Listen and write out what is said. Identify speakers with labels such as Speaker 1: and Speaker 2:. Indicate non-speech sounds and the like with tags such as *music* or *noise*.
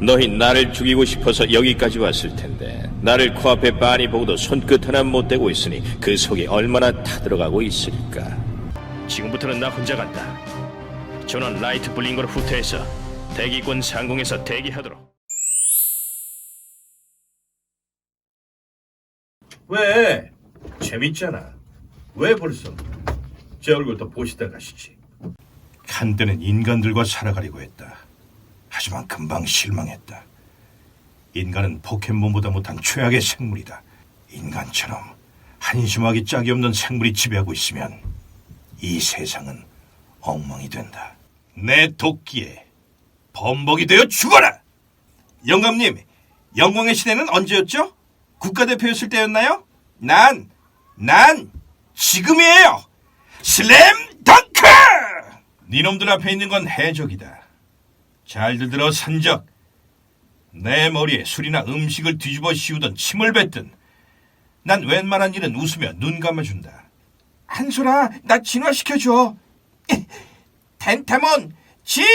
Speaker 1: 너희 나를 죽이고 싶어서 여기까지 왔을 텐데 나를 코앞에 빤히 보고도 손끝 하나 못 대고 있으니 그 속에 얼마나 타들어가고 있을까 지금부터는 나 혼자 간다 전원 라이트 불린 걸 후퇴해서 대기권 상공에서 대기하도록
Speaker 2: 왜? 재밌잖아. 왜 벌써? 제 얼굴도 보시다 가시지.
Speaker 3: 한때는 인간들과 살아가려고 했다. 하지만 금방 실망했다. 인간은 포켓몬보다 못한 최악의 생물이다. 인간처럼 한심하기 짝이 없는 생물이 지배하고 있으면 이 세상은 엉망이 된다. 내 도끼에 범벅이 되어 죽어라! 영감님, 영광의 시대는 언제였죠? 국가대표였을 때였나요? 난, 난 지금이에요! 슬램 덩크! 니놈들 앞에 있는 건 해적이다. 잘들 들어 산적. 내 머리에 술이나 음식을 뒤집어 씌우던 침을 뱉든 난 웬만한 일은 웃으며 눈 감아준다. 한솔아, 나 진화시켜줘. *laughs* 덴타몬 진화!